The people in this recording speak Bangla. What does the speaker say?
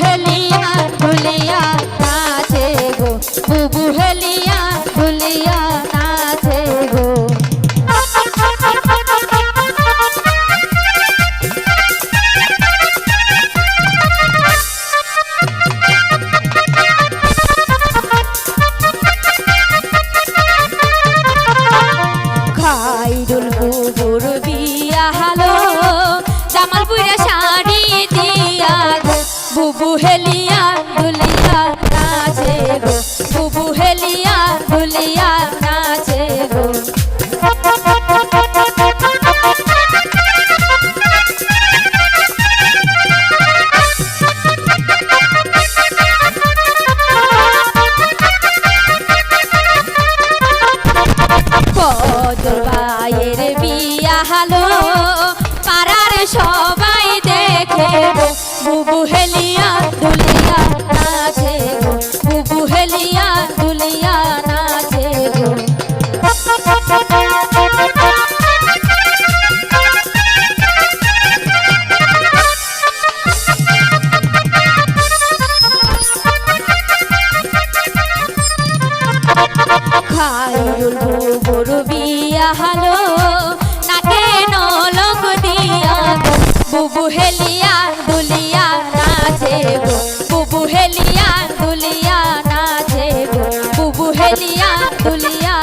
হেলিয়া দুলিয়া নাচে গো। বুবু হেলিয়া খাইরুল বুবুর বিয়া হালো জামালপুরে বুবু হেলিয়া দুলিয়া নাচে গো। বুবু বিয়া হালো পাড়ার সবাই দেখে গো বুবু দুলিয়া নাচে গো দুলিয়া নাচে গো। বুবু হেলিয়া দুলিয়া নাচে গো বুবু হেলিয়া দুলিয়া নাচে গো বুবু হেলিয়া দুলিয়া